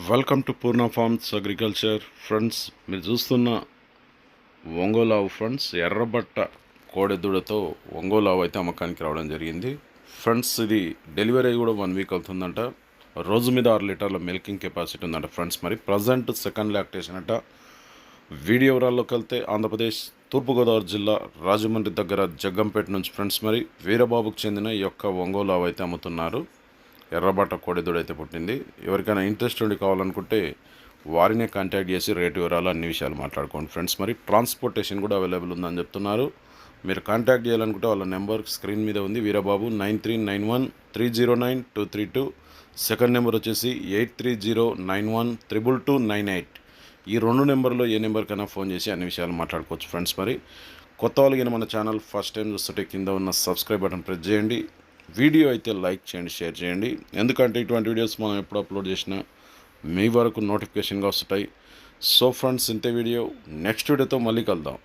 Welcome to Purna farms agriculture friends మీరు చూస్తున్న ఒంగోలావు friends ఎర్రబట్ట కోడెద్దుడతో ఒంగోలావు అయితే అమ్మకానికి రావడం జరిగింది. ఫ్రెండ్స్ ఇది డెలివరీ కూడా వన్ వీక్ అవుతుందంట. రోజు మీద ఆరు లీటర్ల మిల్కింగ్ కెపాసిటీ ఉందంట ఫ్రెండ్స్ మరి ప్రజెంట్ సెకండ్ లాక్టేషన్ అంట. వీడియో వివరాల్లోకి వెళ్తే ఆంధ్రప్రదేశ్ తూర్పుగోదావరి జిల్లా రాజమండ్రి దగ్గర జగ్గంపేట నుంచి ఫ్రెండ్స్ మరి వీరబాబుకు చెందిన ఈ యొక్క ఒంగోలావు అయితే అమ్ముతున్నారు. ఎర్రబాట కోడెదూడ అయితే పుట్టింది. ఎవరికైనా ఇంట్రెస్ట్ ఉండి కావాలనుకుంటే వారినే కాంటాక్ట్ చేసి రేటు వివరాలు అన్ని విషయాలు మాట్లాడుకోండి ఫ్రెండ్స్. మరి ట్రాన్స్పోర్టేషన్ కూడా అవైలబుల్ ఉందని చెప్తున్నారు. మీరు కాంటాక్ట్ చేయాలనుకుంటే వాళ్ళ నెంబర్ స్క్రీన్ మీద ఉంది. Veerababu nine three nine one three zero nine two three two. Second number వచ్చేసి eight three zero nine one triple two nine eight. ఈ రెండు నెంబర్లో ఏ నెంబర్కైనా ఫోన్ చేసి అన్ని విషయాలు మాట్లాడుకోవచ్చు ఫ్రెండ్స్. మరి కొత్త వాళ్ళకి మన ఛానల్ ఫస్ట్ టైం చూస్తుంటే కింద ఉన్న సబ్స్క్రైబ్ బటన్ ప్రెస్ చేయండి. వీడియో అయితే లైక్ చేయండి షేర్ చేయండి. ఎందుకంటే ఇటువంటి వీడియోస్ మనం ఎప్పుడు అప్లోడ్ చేసినా మీ వరకు నోటిఫికేషన్గా వస్తాయి. సో ఫ్రెండ్స్ ఇంతే వీడియో. నెక్స్ట్ వీడియోతో మళ్ళీ కలుద్దాం.